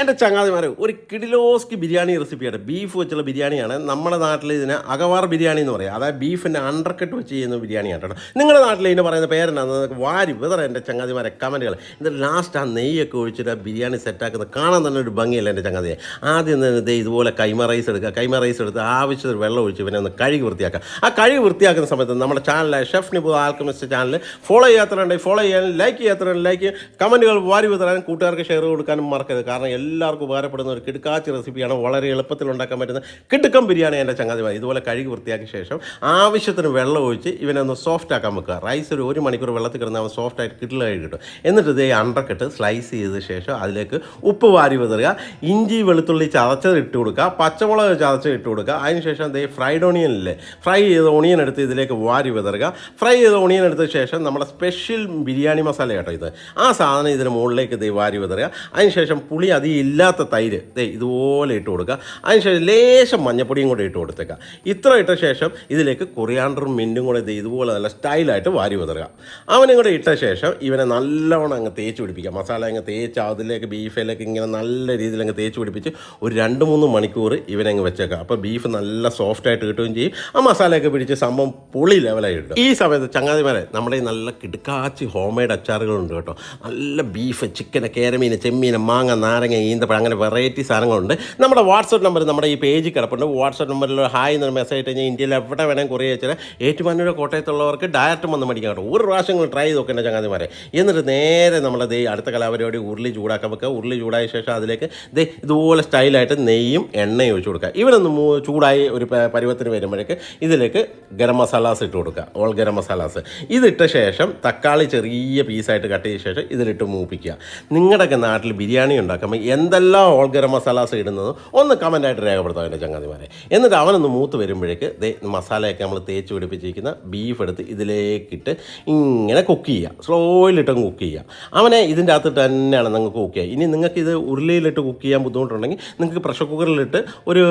എന്റെ ചങ്ങാതിമാരെ ഒരു കിഡിലോസ്കി ബിരിയാണി റെസിപ്പിയാണ്. ബീഫ് വെച്ചുള്ള ബിരിയാണിയാണ്. നമ്മുടെ നാട്ടിൽ ഇതിന് അകവാർ ബിരിയാണി എന്ന് പറയും. അതായത് ബീഫിന്റെ അണ്ടർക്കട്ട് വെച്ച് ചെയ്യുന്ന ബിരിയാണിയാണ് കേട്ടോ. നിങ്ങളുടെ നാട്ടിൽ ഇതിന് പറയുന്ന പേരെന്നാന്ന് വാരി വിതറ എന്റെ ചങ്ങാതിമാരെ കമന്റുകൾ എന്നിട്ട് ലാസ്റ്റ് ആ നെയ്യൊക്കെ ഒഴിച്ചിട്ട് ബിരിയാണി സെറ്റാക്കുന്നത് കാണാൻ തന്നെ ഒരു ഭംഗിയല്ല എന്റെ ചങ്ങാതിയെ? ആദ്യം തന്നെ ദേ ഇതുപോലെ കൈമ റൈസ് എടുക്കുക. കൈമ റൈസ് എടുത്ത് ആവശ്യത്തിന് വെള്ളം ഒഴിച്ച് പിന്നെ ഒന്ന് കഴുകി വൃത്തിയാക്കുക. ആ കഴുകി വൃത്തിയാക്കുന്ന സമയത്ത് നമ്മുടെ ചാനലായ chef Nibu alchemist channel follow ചെയ്യാത്തവരുണ്ടെങ്കിൽ ഫോളോ ചെയ്യാൻ ലൈക്ക് ചെയ്യാത്തവരുണ്ടെങ്കിൽ ലൈക്ക് കമന്റുകൾ വാരി വിതറാനും കൂട്ടുകാർക്ക് ഷെയർ കൊടുക്കാനും മറക്കരുത്. കാരണം എല്ലാവർക്കും ഉപകാരപ്പെടുന്ന ഒരു കിടുക്കാച്ചി റെസിപ്പിയാണ് വളരെ എളുപ്പത്തിൽ ഉണ്ടാക്കാൻ പറ്റുന്ന കിടുക്കം ബിരിയാണി എന്റെ ചങ്ങാതിമാർ ഇതുപോലെ കഴുകി വൃത്തിയാക്കിയ ശേഷം ആവശ്യത്തിന് വെള്ളം ഒഴിച്ച് ഇവനെ ഒന്ന് സോഫ്റ്റ് ആക്കാൻ വെക്കുക. റൈസ് ഒരു ഒരു മണിക്കൂർ വെള്ളത്തിൽ കിടന്ന് അവൻ സോഫ്റ്റ് ആയിട്ട് കിട്ടിലായി കിട്ടും. എന്നിട്ട് ഇതേ അണ്ടർക്കിട്ട് സ്ലൈസ് ചെയ്ത ശേഷം അതിലേക്ക് ഉപ്പ് വാരി വിതറുക. ഇഞ്ചി വെളുത്തുള്ളി ചതച്ചത് ഇട്ട് കൊടുക്കുക. പച്ചമുളക് ചതച്ചത് ഇട്ട് കൊടുക്കുക. അതിനുശേഷം ഇതേ ഫ്രൈഡ് ഓണിയൻ ഇല്ലേ? ഫ്രൈ ചെയ്ത ഓണിയൻ എടുത്ത് ഇതിലേക്ക് വാരി വിതറുക. ഫ്രൈ ചെയ്ത ഓണിയൻ എടുത്ത ശേഷം നമ്മുടെ സ്പെഷ്യൽ ബിരിയാണി മസാല കേട്ടോ ഇത്. ആ സാധനം ഇതിന് മുകളിലേക്ക് ദേ വാരി വിതറുക. അതിനുശേഷം പുളി അധികം ഇല്ലാത്ത തൈര്. ദേ ഇതുപോലെ ഇട്ട് കൊടുക്കുക അതിനുശേഷം ലേശം മഞ്ഞപ്പൊടിയും കൂടെ ഇട്ട് കൊടുത്തേക്കുക ഇത്ര ഇട്ട ശേഷം ഇതിലേക്ക് കൊറിയാണ്ടറും മിന്റും കൂടെ ഇത് ഇതുപോലെ നല്ല സ്റ്റൈലായിട്ട് വാരി വിതറുക. അവനും കൂടെ ഇട്ട ശേഷം ഇവനെ നല്ലവണ്ണം അങ്ങ് തേച്ച് പിടിപ്പിക്കുക. മസാല അങ്ങ് തേച്ച് അതിലേക്ക് ബീഫിലേക്ക് ഇങ്ങനെ നല്ല രീതിയിൽ അങ്ങ് തേച്ച് പിടിപ്പിച്ച് ഒരു രണ്ട് മൂന്ന് മണിക്കൂർ ഇവനെ അങ്ങ് വെച്ചേക്കുക അപ്പോൾ ബീഫ് നല്ല സോഫ്റ്റായിട്ട് കിട്ടുകയും ചെയ്യും. ആ മസാലയൊക്കെ പിടിച്ച് സംഭവം പൊളി ലെവലായി കിട്ടും. ഈ സമയത്ത് ചങ്ങാതിമാരെ നമ്മുടെ നല്ല കിടുക്കാച്ചി ഹോം മെയ്ഡ് അച്ചാറുകളുണ്ട് കേട്ടോ. നല്ല ബീഫ് ചിക്കൻ കേരമീൻ ചെമ്മീൻ മാങ്ങ നാരങ്ങ ഈന്തപ്പഴം അങ്ങനെ വെറൈറ്റി സാധനങ്ങളുണ്ട്. നമ്മുടെ വാട്സപ്പ് നമ്പർ നമ്മുടെ ഈ പേജ് കിടപ്പുണ്ട്. വാട്സപ്പ് നമ്പറിൽ ഹായ് എന്നൊരു മെസ്സേജ് ഇട്ട് കഴിഞ്ഞാൽ ഇന്ത്യയിൽ എവിടെ വേണമെങ്കിൽ കുറേ വെച്ചാൽ ഏറ്റുമാനൂർ കോട്ടയത്തുള്ളവർക്ക് ഡയറക്റ്റ് വന്ന് മടിക്കാൻ കേട്ടോ. ഒരു പ്രാവശ്യം ട്രൈ ചെയ്ത് നോക്കേണ്ട ചങ്ങാതിമാരെ. എന്നിട്ട് നേരെ നമ്മൾ ദേ അടുത്ത കലാപരിപാടി ഉരുളി ചൂടാക്കാൻ വെക്കുക. ഉരുളി ചൂടായ ശേഷം അതിലേക്ക് ദേ ഇതുപോലെ സ്റ്റൈലായിട്ട് നെയ്യും എണ്ണയും ഒഴിച്ച് കൊടുക്കുക. ഇവിടെ നിന്ന് ചൂടായി ഒരു പരുവത്തിന് വരുമ്പോഴേക്ക് ഇതിലേക്ക് ഗരം മസാലാസ് ഇട്ട് കൊടുക്കുക. ഓൾ ഗരം മസാലാസ്. ഇതിട്ട ശേഷം തക്കാളി ചെറിയ പീസായിട്ട് കട്ട് ചെയ്ത ശേഷം ഇതിലിട്ട് മൂപ്പിക്കുക. നിങ്ങളുടെയൊക്കെ നാട്ടിൽ ബിരിയാണി ഉണ്ടാക്കുമ്പോൾ എന്തെല്ലാം ഓൾ ഗരം മസാലാസ് ഇടുന്നത് ഒന്ന് കമന്റായിട്ട് രേഖപ്പെടുത്താം എന്റെ ചങ്ങാതിമാരെ. എന്നിട്ട് അവനൊന്ന് മൂത്ത് വരുമ്പോഴേക്ക് ദേ മസാലയൊക്കെ നമ്മൾ തേച്ച് പിടിപ്പിച്ചിരിക്കുന്ന ബീഫ് എടുത്ത് ഇതിലേക്കിട്ട് ഇങ്ങനെ കുക്ക് ചെയ്യുക സ്ലോയിലിട്ടങ്ങ് കുക്ക് ചെയ്യുക അവനെ ഇതിന്റെ അകത്തിട്ട് തന്നെയാണ് നിങ്ങൾക്ക് കുക്ക് ചെയ്യുക. ഇനി നിങ്ങൾക്ക് ഇത് ഉരുളിയിലിട്ട് കുക്ക് ചെയ്യാൻ ബുദ്ധിമുട്ടുണ്ടെങ്കിൽ നിങ്ങൾക്ക് പ്രഷർ കുക്കറിലിട്ട് ഒരു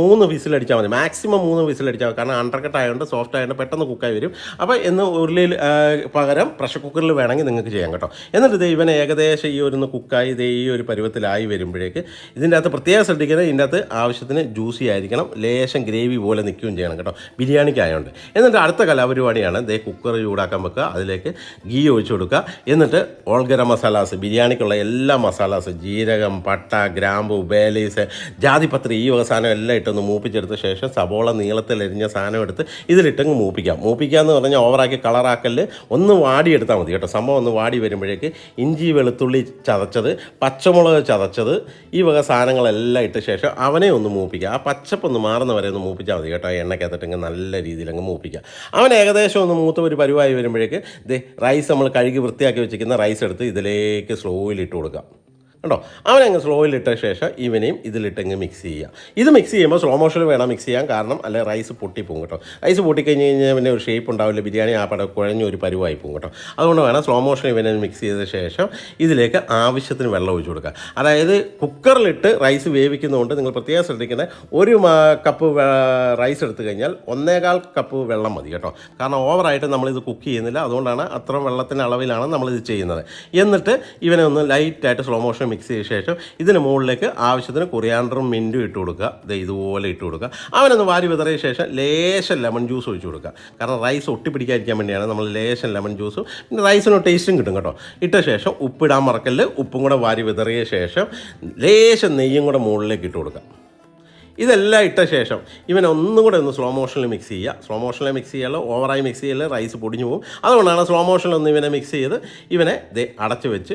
മൂന്ന് വിസിലടിച്ചാൽ മതി. മാക്സിമം മൂന്ന് വിസിലടിച്ചാൽ കാരണം അണ്ടർകട്ട് ആയതുകൊണ്ട് സോഫ്റ്റ് ആയതുകൊണ്ട് പെട്ടെന്ന് കുക്കായി വരും. അപ്പോൾ എന്ന് ഉരുളിയിൽ പകരം പ്രഷർ കുക്കറിൽ വേണമെങ്കിൽ നിങ്ങൾക്ക് ചെയ്യാം കേട്ടോ. എന്നിട്ട് ഇത് ഇവനെ ഏകദേശം ഈ ഒരു കുക്കായി ഇതേ ഈ ഒരു പരുവത്തിലായി വരുമ്പോഴേക്ക് ഇതിന്റെ അകത്ത് പ്രത്യേകം ശ്രദ്ധിക്കുന്നത് ഇതിന്റെ അകത്ത് ആവശ്യത്തിന് ജ്യൂസി ആയിരിക്കണം. ലേശം ഗ്രേവി പോലെ നിൽക്കുകയും ചെയ്യണം കേട്ടോ. ബിരിയാണിക്കായോണ്ട്. എന്നിട്ട് അടുത്ത കലാപരിപാടിയാണ് ദേ കുക്കർ ചൂടാക്കാൻ വെക്കുക. അതിലേക്ക് ഗീ ഒഴിച്ചു കൊടുക്കുക. എന്നിട്ട് ഓൾഗര മസാലാസ് ബിരിയാണിക്കുള്ള എല്ലാ മസാലാസ് ജീരകം പട്ട ഗ്രാമ്പു ബേലീസ് ജാതിപത്രി ഈ വക സാധനം എല്ലാം ഇട്ടൊന്ന് മൂപ്പിച്ചെടുത്ത ശേഷം സബോള നീളത്തിൽ എരിഞ്ഞ സാധനം എടുത്ത് ഇതിലിട്ടങ്ങ് മൂപ്പിക്കാം. മൂപ്പിക്കുക എന്ന് പറഞ്ഞാൽ ഓവറാക്കി കളറാക്കൽ ഒന്ന് വാടിയെടുത്താൽ മതി കേട്ടോ. സംഭവം ഒന്ന് വാടി വരുമ്പോഴേക്ക് ഇഞ്ചി വെളുത്തുള്ളി ചതച്ചത് പച്ചമുളക് ചതച്ചത് ഈ വക സാധനങ്ങളെല്ലാം ഇട്ട ശേഷം അവനെ ഒന്ന് മൂപ്പിക്കുക. ആ പച്ചപ്പൊന്ന് മാറുന്ന വരെ ഒന്ന് മൂപ്പിച്ചാൽ മതി കേട്ടോ. എണ്ണയ്ക്കകത്തിട്ട് ഇങ്ങ് നല്ല രീതിയിൽ അങ്ങ് മൂപ്പിക്കുക. അവൻ ഏകദേശം ഒന്ന് മൂത്ത ഒരു പരുവായി വരുമ്പോഴേക്ക് ദേ റൈസ് നമ്മൾ കഴുകി വൃത്തിയാക്കി വെച്ചിരിക്കുന്ന റൈസ് എടുത്ത് ഇതിലേക്ക് സ്ലോയിൽ ഇട്ട് കൊടുക്കാം കേട്ടോ അവനങ്ങ് സ്ലോയിലിട്ട ശേഷം ഇവനെയും ഇതിലിട്ടങ്ങ് മിക്സ് ചെയ്യുക. ഇത് മിക്സ് ചെയ്യുമ്പോൾ സ്ലോ മോഷനിൽ വേണം മിക്സ് ചെയ്യാൻ. കാരണം അല്ലെ റൈസ് പൊട്ടിപ്പോകും കേട്ടോ. റൈസ് പൊട്ടിക്കഴിഞ്ഞ് കഴിഞ്ഞാൽ പിന്നെ ഒരു ഷേപ്പ് ഉണ്ടാവില്ല. ബിരിയാണി ആ പടം കുഴഞ്ഞ ഒരു പരുവായി പോകും കേട്ടോ. അതുകൊണ്ട് വേണം സ്ലോ മോഷൻ ഇവനെ മിക്സ് ചെയ്ത ശേഷം ഇതിലേക്ക് ആവശ്യത്തിന് വെള്ളം ഒഴിച്ചു കൊടുക്കുക. അതായത് കുക്കറിലിട്ട് റൈസ് വേവിക്കുന്നതുകൊണ്ട് നിങ്ങൾ പ്രത്യേകം ശ്രദ്ധിക്കുന്നത് ഒരു കപ്പ് റൈസ് എടുത്തു കഴിഞ്ഞാൽ ഒന്നേകാൽ കപ്പ് വെള്ളം മതി കേട്ടോ. കാരണം ഓവറായിട്ട് നമ്മളിത് കുക്ക് ചെയ്യുന്നില്ല. അതുകൊണ്ടാണ് അത്ര വെള്ളത്തിന്റെ അളവിലാണ് നമ്മളിത് ചെയ്യുന്നത്. എന്നിട്ട് ഇവനെ ഒന്ന് ലൈറ്റായിട്ട് സ്ലോ മോഷൻ മിക്സ് ചെയ്ത ശേഷം ഇതിന് മുകളിലേക്ക് ആവശ്യത്തിന് കൊറിയാണ്ടറും മിന്റും ഇട്ട് കൊടുക്കുക. ഇത് ഇതുപോലെ ഇട്ട് കൊടുക്കുക. അവനൊന്ന് വാരി വിതറിയ ശേഷം ലേശം ലെമൺ ജ്യൂസ് ഒഴിച്ച് കൊടുക്കുക. കാരണം റൈസ് ഒട്ടിപ്പിടിക്കാതിരിക്കാൻ വേണ്ടിയാണ് നമ്മൾ ലേശം ലെമൺ ജ്യൂസും പിന്നെ റൈസിന് ടേസ്റ്റും കിട്ടും കേട്ടോ. ഇട്ട ശേഷം ഉപ്പിടാൻ മറക്കല്ല്. ഉപ്പും കൂടെ വാരി വിതറിയ ശേഷം ലേശം നെയ്യും കൂടെ മുകളിലേക്ക് ഇട്ട് കൊടുക്കുക. ഇതെല്ലാം ഇട്ട ശേഷം ഇവനെ ഒന്നും കൂടെ ഒന്ന് സ്ലോ മോഷനിൽ മിക്സ് ചെയ്യുക. സ്ലോ മോഷനിൽ മിക്സ് ചെയ്യാലോ ഓവറായി മിക്സ് ചെയ്യൽ റൈസ് പൊടിഞ്ഞു പോകും. അതുകൊണ്ടാണ് സ്ലോ മോഷനിൽ ഒന്ന് ഇവനെ മിക്സ് ചെയ്ത് ഇവനെ അടച്ചു വെച്ച്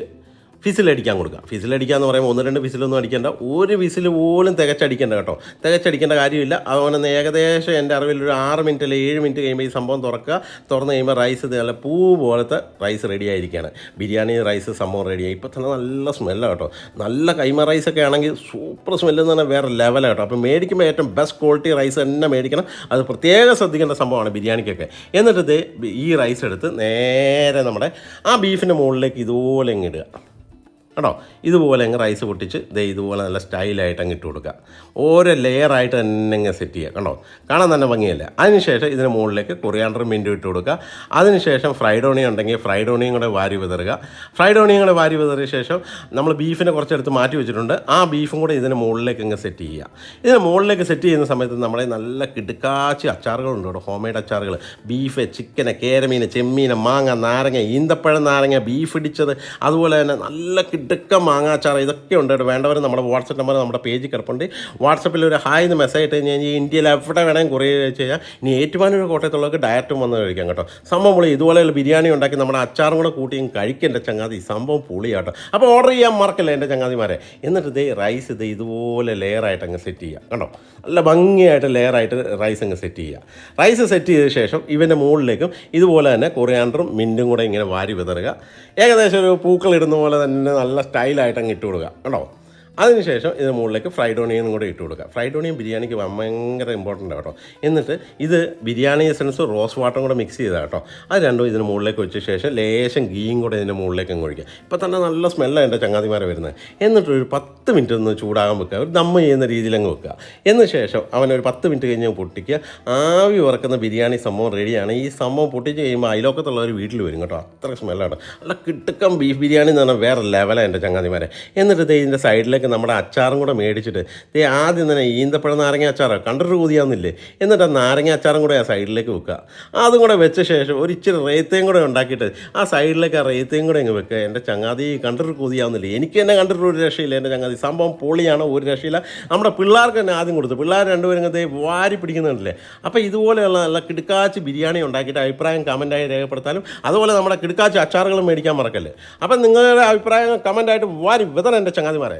ഫിസിലടിക്കാൻ കൊടുക്കുക. ഫിസിലടിക്കുക എന്ന് പറയുമ്പോൾ ഒന്ന് രണ്ട് ഫിസിലൊന്നും അടിക്കേണ്ട. ഒരു വിസിൽ പോലും തികച്ചടിക്കേണ്ട കേട്ടോ. തികച്ചടിക്കേണ്ട കാര്യമില്ല. അതുപോലെ ഏകദേശം എന്റെ അറിവിൽ ഒരു ആറ് മിനിറ്റ് അല്ലെങ്കിൽ ഏഴ് മിനിറ്റ് കഴിയുമ്പോൾ ഈ സംഭവം തുറക്കുക. തുറന്ന് കഴിയുമ്പോൾ റൈസ് നല്ല പൂ പോലത്തെ റൈസ് റെഡി ആയിരിക്കുകയാണ്. ബിരിയാണി റൈസ് സംഭവം റെഡിയായി ഇപ്പോൾ തന്നെ നല്ല സ്മെല്ലാണ് കേട്ടോ. നല്ല കൈമ റൈസൊക്കെ ആണെങ്കിൽ സൂപ്പർ സ്മെല്ല് എന്ന് പറഞ്ഞാൽ വേറെ ലെവലാണ് കേട്ടോ. അപ്പോൾ മേടിക്കുമ്പോൾ ഏറ്റവും ബെസ്റ്റ് ക്വാളിറ്റി റൈസ് തന്നെ മേടിക്കണം. അത് പ്രത്യേകം ശ്രദ്ധിക്കേണ്ട സംഭവമാണ് ബിരിയാണിക്കൊക്കെ. എന്നിട്ട് ഈ റൈസ് എടുത്ത് നേരെ നമ്മുടെ ആ ബീഫിന്റെ മുകളിലേക്ക് ഇതുപോലെ ഇങ്ങിടുക കേട്ടോ? ഇതുപോലെ അങ്ങ് റൈസ് പൊട്ടിച്ച് ദേ ഇതുപോലെ നല്ല സ്റ്റൈലായിട്ട് അങ്ങ് ഇട്ട് കൊടുക്കുക. ഓരോ ലെയറായിട്ട് തന്നെ അങ്ങ് സെറ്റ് ചെയ്യുക കണ്ടോ? കാണാൻ തന്നെ ഭംഗിയല്ല? അതിനുശേഷം ഇതിന് മുകളിലേക്ക് കൊറിയാണ്ടർ മിന്റും ഇട്ട് കൊടുക്കുക. അതിനുശേഷം ഫ്രൈഡ് ഓണിയ ഉണ്ടെങ്കിൽ ഫ്രൈഡ് ഓണിയൻ കൂടെ വാരി വിതറുക. ഫ്രൈഡ് ഓണിയൻ കൂടെ വാരി വിതറിയ ശേഷം നമ്മൾ ബീഫിനെ കുറച്ചെടുത്ത് മാറ്റി വെച്ചിട്ടുണ്ട്. ആ ബീഫും കൂടെ ഇതിന് മുകളിലേക്ക് അങ്ങ് സെറ്റ് ചെയ്യുക. ഇതിന് മുകളിലേക്ക് സെറ്റ് ചെയ്യുന്ന സമയത്ത് നമ്മളെ നല്ല കിടുക്കാച്ചി അച്ചാറുകളുണ്ട് കേട്ടോ. ഹോം മെയ്ഡ് അച്ചാറുകൾ ബീഫ് ചിക്കന് കേരമീന് ചെമ്മീനെ മാങ്ങ നാരങ്ങ ഈന്തപ്പഴം നാരങ്ങ ബീഫ് ഇടിച്ചത്. അതുപോലെ തന്നെ നല്ല മാങ്ങ മാങ്ങാച്ചാറ് ഇതൊക്കെ ഉണ്ട് വേണ്ടവർ നമ്മുടെ വാട്സപ്പ് നമ്പർ നമ്മുടെ പേജിൽ കിടപ്പുണ്ട്. വാട്സപ്പിൽ ഒരു ഹായ് എന്ന് മെസ്സേജ് ഇട്ട് കഴിഞ്ഞ് കഴിഞ്ഞാൽ ഇന്ത്യയിൽ എവിടെ വേണമെങ്കിൽ കുറേ കഴിഞ്ഞാൽ ഇനി ഏറ്റുമാനൂർ കോട്ടയത്തുള്ളവർക്ക് ഡയറക്റ്റും വന്ന് കഴിക്കാം കേട്ടോ. സംഭവം പൊളി ഇതുപോലെയുള്ള ബിരിയാണി ഉണ്ടാക്കി നമ്മുടെ അച്ചാറും കൂടെ കൂട്ടിയും കഴിക്കേണ്ട ചങ്ങാതി. സംഭവം പുളിയാട്ടോ. അപ്പോൾ ഓർഡർ ചെയ്യാൻ മറക്കല്ലേ എന്റെ ചങ്ങാതിമാരെ? എന്നിട്ട് ഇതേ റൈസ് ഇത് ഇതുപോലെ ലെയറായിട്ട് അങ്ങ് സെറ്റ് ചെയ്യുക കണ്ടോ? നല്ല ഭംഗിയായിട്ട് ലെയറായിട്ട് റൈസ് അങ്ങ് സെറ്റ് ചെയ്യുക റൈസ് സെറ്റ് ചെയ്ത ശേഷം ഇവന്റെ മുകളിലേക്കും ഇതുപോലെ തന്നെ കൊറിയാണ്ടറും മിന്റും കൂടെ ഇങ്ങനെ വാരി വിതറുക. ഏകദേശം ഒരു പൂക്കളിടുന്ന പോലെ തന്നെ നല്ല സ്റ്റൈലായിട്ട് അങ്ങ് ഇട്ട് കൊടുക്കുക. കണ്ടോ? അതിനുശേഷം ഇതിന് മുകളിലേക്ക് ഫ്രൈഡ് ഓണിയനും കൂടെ ഇട്ട് കൊടുക്കുക. ഫ്രൈഡ് ഓണിയൻ ബിരിയാണിക്ക് ഭയങ്കര ഇമ്പോർട്ടന്റ് കേട്ടോ. എന്നിട്ട് ഇത് ബിരിയാണി എസൻസ് റോസ് വാട്ടറും കൂടെ മിക്സ് ചെയ്താൽ കേട്ടോ. അത് രണ്ടും ഇതിന് മുകളിലേക്ക് വെച്ച ശേഷം ലേശം ഗീയും കൂടെ ഇതിന്റെ മുകളിലേക്ക് ഒഴിക്കുക. ഇപ്പോൾ തന്നെ നല്ല സ്മെല്ലാണ് എന്റെ ചങ്ങാതിമാരെ വരുന്നത്. എന്നിട്ട് ഒരു പത്ത് മിനിറ്റ് ഒന്ന് ചൂടാകാൻ വെക്കുക. ഒരു ദമ്മ ചെയ്യുന്ന രീതിയിൽ അങ്ങ് വെക്കുക. എന്ന ശേഷം അവൻ ഒരു പത്ത് മിനിറ്റ് കഴിഞ്ഞ് പൊട്ടിക്കുക. ആവി വറക്കുന്ന ബിരിയാണി സംഭവം റെഡിയാണ് ഈ സംഭവം പൊട്ടിച്ച് കഴിയുമ്പോൾ അയലോക്കത്തുള്ളവർ വീട്ടിൽ വരും കേട്ടോ. അത്ര സ്മെല്ലാണ് നല്ല കിട്ടുക്കം ബീഫ് ബിരിയാണി എന്ന് പറഞ്ഞാൽ വേറെ ലെവലാണ് എന്റെ ചങ്ങാതിമാരെ. എന്നിട്ട് ഇതിന്റെ സൈഡിലേക്ക് നമ്മുടെ അച്ചാറും കൂടെ മേടിച്ചിട്ട് ദേ ആദ്യം തന്നെ ഈന്തപ്പഴം നാരങ്ങ അച്ചാറോ കണ്ടിട്ട് കൂതിയാവുന്നില്ലേ? എന്നിട്ട് ആ നാരങ്ങ അച്ചാറും കൂടെ ആ സൈഡിലേക്ക് വെക്കുക. അതും കൂടെ വെച്ച ശേഷം ഒരു ഇച്ചിരി റേത്തയും കൂടെ ഉണ്ടാക്കിയിട്ട് ആ സൈഡിലേക്ക് ആ റേത്തയും കൂടെ അങ്ങ് വെക്കുക. എന്റെ ചങ്ങാതി കണ്ടിട്ട് കൂതിയാവുന്നില്ലേ? എനിക്ക് തന്നെ കണ്ടിട്ട് ഒരു രക്ഷയില്ല എന്റെ ചങ്ങാതി. സംഭവം പൊളിയാണ് ഒരു രക്ഷയില്ല. നമ്മുടെ പിള്ളേർക്ക് തന്നെ ആദ്യം കൊടുത്തു. പിള്ളേർ രണ്ടുപേരും ദേ വാരി പിടിക്കുന്നുണ്ടല്ലേ അപ്പോൾ ഇതുപോലെയുള്ള നല്ല കിടുക്കാച്ച് ബിരിയാണി ഉണ്ടാക്കിയിട്ട് അഭിപ്രായം കമന്റായി രേഖപ്പെടുത്താനും അതുപോലെ നമ്മുടെ കിടുക്കാച്ച് അച്ചാറുകളും മേടിക്കാൻ മറക്കല്ലേ? അപ്പം നിങ്ങളുടെ അഭിപ്രായം കമന്റായിട്ട് വാരി വിതറ എന്റെ ചങ്ങാതിമാരെ.